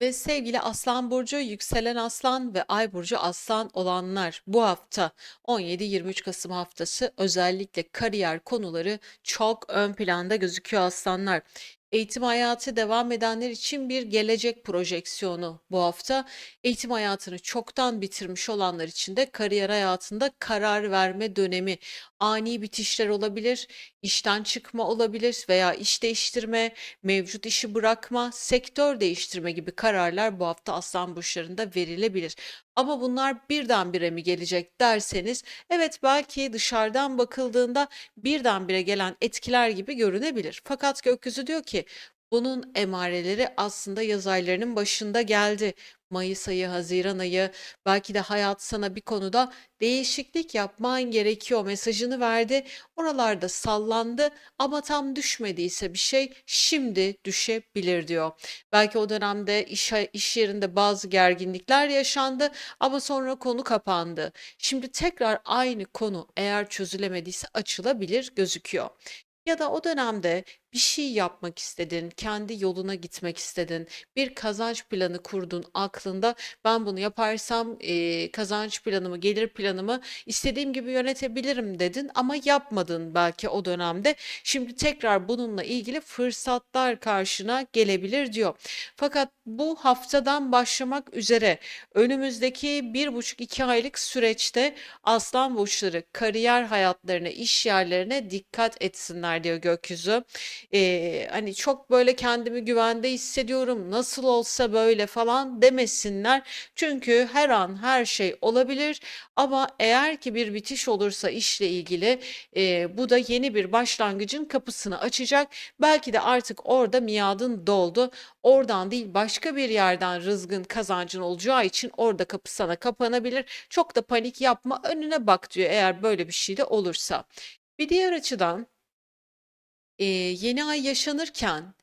Ve sevgili Aslan burcu, yükselen Aslan ve Ay burcu Aslan olanlar bu hafta 17-23 Kasım haftası özellikle kariyer konuları çok ön planda gözüküyor Aslanlar. Eğitim hayatı devam edenler için bir gelecek projeksiyonu bu hafta. Eğitim hayatını çoktan bitirmiş olanlar için de kariyer hayatında karar verme dönemi, ani bitişler olabilir, işten çıkma olabilir veya iş değiştirme, mevcut işi bırakma, sektör değiştirme gibi kararlar bu hafta Aslan burçlarında verilebilir. Ama bunlar birdenbire mi gelecek derseniz, evet belki dışarıdan bakıldığında birdenbire gelen etkiler gibi görünebilir. Fakat gökyüzü diyor ki bunun emareleri aslında yaz aylarının başında geldi. Mayıs ayı, Haziran ayı, belki de hayat sana bir konuda değişiklik yapman gerekiyor mesajını verdi. Oralarda sallandı ama tam düşmediyse bir şey şimdi düşebilir diyor. Belki o dönemde iş, iş yerinde bazı gerginlikler yaşandı ama sonra konu kapandı. Şimdi tekrar aynı konu eğer çözülemediyse açılabilir gözüküyor. Ya da o dönemde bir şey yapmak istedin, kendi yoluna gitmek istedin, bir kazanç planı kurdun aklında. Ben bunu yaparsam eee, kazanç planımı, gelir planımı istediğim gibi yönetebilirim dedin ama yapmadın belki o dönemde. Şimdi tekrar bununla ilgili fırsatlar karşına gelebilir diyor. Fakat bu haftadan başlamak üzere önümüzdeki bir buçuk iki aylık süreçte Aslan burçları kariyer hayatlarına, iş yerlerine dikkat etsinler diyor gökyüzü. Eee, hani çok böyle kendimi güvende hissediyorum, nasıl olsa böyle falan demesinler. Çünkü her an her şey olabilir ama eğer ki bir bitiş olursa işle ilgili eee, bu da yeni bir başlangıcın kapısını açacak. Belki de artık orada miadın doldu. Oradan değil başka bir yerden rızgın kazancın olacağı için orada kapı sana kapanabilir. Çok da panik yapma, önüne bak diyor eğer böyle bir şey de olursa. Bir diğer açıdan Eee, yeni ay yaşanırken,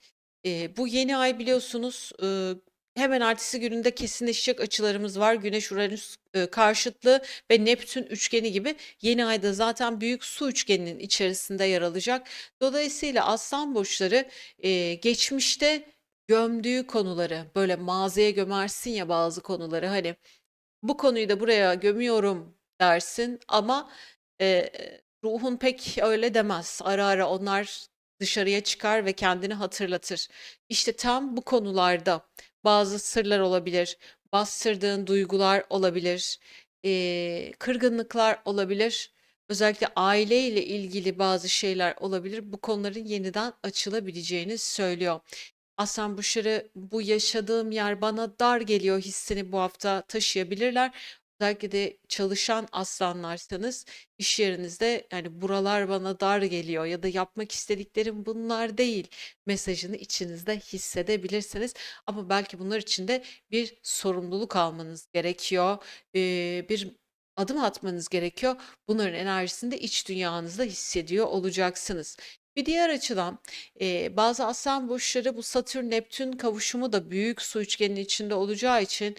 eee, bu yeni ay biliyorsunuz, ııı, hemen ertesi gününde kesinleşecek açılarımız var. Güneş-Uranüs, ııı, karşıtlığı ve Neptün üçgeni gibi yeni ayda zaten büyük su üçgeninin içerisinde yer alacak. Dolayısıyla Aslan burçları, eee, geçmişte gömdüğü konuları, böyle mağazaya gömersin ya bazı konuları, hani, bu konuyu da buraya gömüyorum dersin ama, eee, ruhun pek öyle demez. Ara ara onlar dışarıya çıkar ve kendini hatırlatır. İşte tam bu konularda bazı sırlar olabilir, bastırdığın duygular olabilir, eee, kırgınlıklar olabilir. Özellikle aileyle ilgili bazı şeyler olabilir. Bu konuların yeniden açılabileceğini söylüyor. Aslan burçları bu yaşadığım yer bana dar geliyor hissini bu hafta taşıyabilirler. Özellikle de çalışan aslanlarsanız iş yerinizde yani buralar bana dar geliyor ya da yapmak istediklerim bunlar değil mesajını içinizde hissedebilirsiniz. Ama belki bunlar için de bir sorumluluk almanız gerekiyor. Eee, bir adım atmanız gerekiyor. Bunların enerjisini de iç dünyanızda hissediyor olacaksınız. Bir diğer açıdan eee, bazı aslan burçları bu Satürn-Neptün kavuşumu da büyük su üçgeninin içinde olacağı için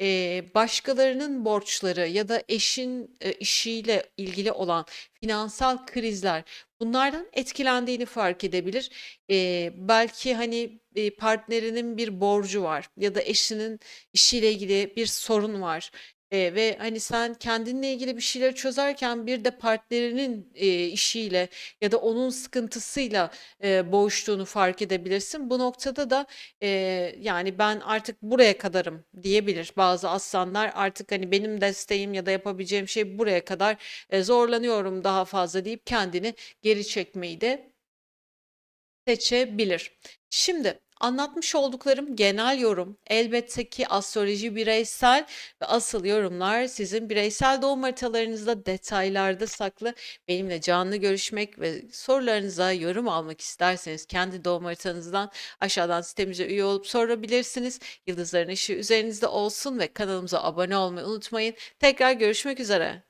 Eee, başkalarının borçları ya da eşin, eee, işiyle ilgili olan finansal krizler, bunlardan etkilendiğini fark edebilir. Eee, belki, hani, eee, partnerinin bir borcu var ya da eşinin işiyle ilgili bir sorun var. Eee, ve, hani, sen kendinle ilgili bir şeyleri çözerken bir de partnerinin, eee, işiyle ya da onun sıkıntısıyla, eee, boğuştuğunu fark edebilirsin. Bu noktada da, eee, yani, "Ben artık buraya kadarım." diyebilir. Bazı aslanlar artık, hani, "Benim desteğim ya da yapabileceğim şey buraya kadar, eee, zorlanıyorum daha fazla." deyip kendini geri çekmeyi de Seçebilir. Şimdi anlatmış olduklarım genel yorum. Elbette ki astroloji bireysel ve asıl yorumlar sizin bireysel doğum haritalarınızda detaylarda saklı. Benimle canlı görüşmek ve sorularınıza yorum almak isterseniz kendi doğum haritanızdan aşağıdan sitemize üye olup sorabilirsiniz. Yıldızların ışığı üzerinizde olsun ve kanalımıza abone olmayı unutmayın. Tekrar görüşmek üzere.